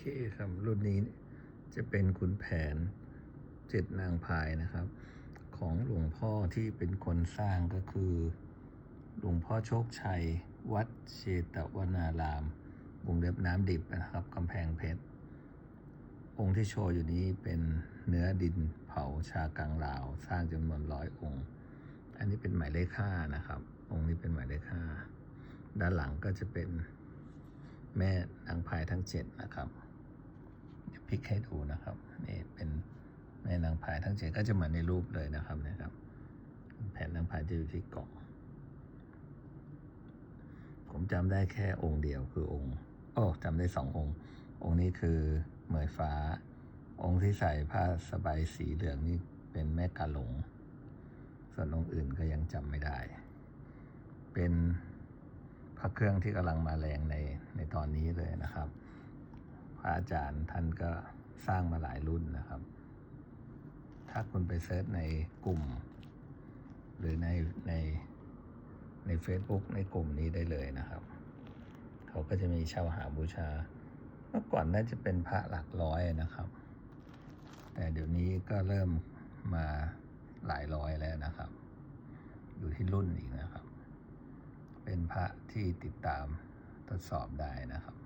เคครับรุ่นนี้จะเป็นขุนแผนเจ็ดนางพายนะครับ ของหลวงพ่อที่เป็นคนสร้างก็คือ หลวงพ่อโชคชัย วัดเชตวนารามวงเล็บน้ำดิบนะครับกำแพงเพชร องค์ที่โชว์อยู่นี้เป็นเนื้อดินเผาชากังลาว สร้างจำนวนร้อยองค์ อันนี้เป็นหมายเลขห้านะครับ องค์นี้เป็นหมายเลขห้าด้านหลังก็จะเป็นแม่นางพายทั้งเจ็ดนะครับ พลิกให้ดูนะครับนี่เป็นแม่นางพายทั้งเจ็ดก็จะเหมือนในรูปเลยนะครับนะครับแผ่นนางพายจะอยู่ที่เกาะผมจำได้แค่องค์เดียวคือองค์โอ้จำได้สององค์ องค์นี้คือเหมยฟ้า องค์ที่ใส่ผ้าสบายสีเหลืองนี่เป็นแม่กาหลง ส่วนองค์อื่นก็ยังจำไม่ได้ เป็นพระเครื่องที่กำลังมาแรงในในตอนนี้เลยนะครับ พระอาจารย์ท่านก็สร้างมาหลายรุ่นนะครับ ถ้าคุณไปเซิร์ชในกลุ่ม หรือในในใน Facebook ในกลุ่มนี้ได้เลยนะครับ เขาก็จะมีเช่าหาบูชา เมื่อก่อนน่าจะเป็นพระหลักร้อยนะครับ แต่เดี๋ยวนี้ก็เริ่มมาหลายร้อยแล้วนะครับ อยู่ที่รุ่นอีกนะครับ เป็นพระที่ติดตามทดสอบได้นะครับ